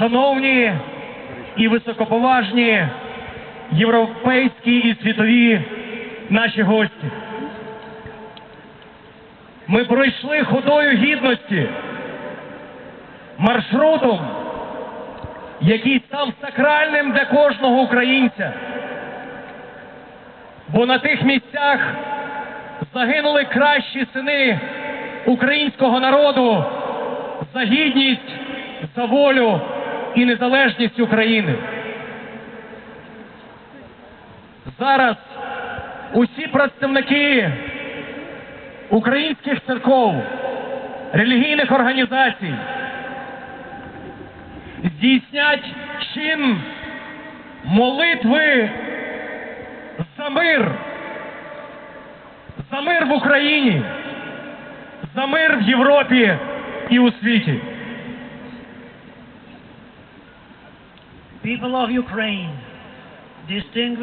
Шановні і високоповажні європейські і світові наші гості. Ми пройшли ходою гідності маршрутом, який став сакральним для кожного українця. Бо на тих місцях загинули кращі сини українського народу за гідність, за волю і незалежність України. Зараз усі представники українських церков, релігійних організацій здійснять чин молитви за мир, за мир в Україні, за мир в Європі і у світі. People of Ukraine, distinguished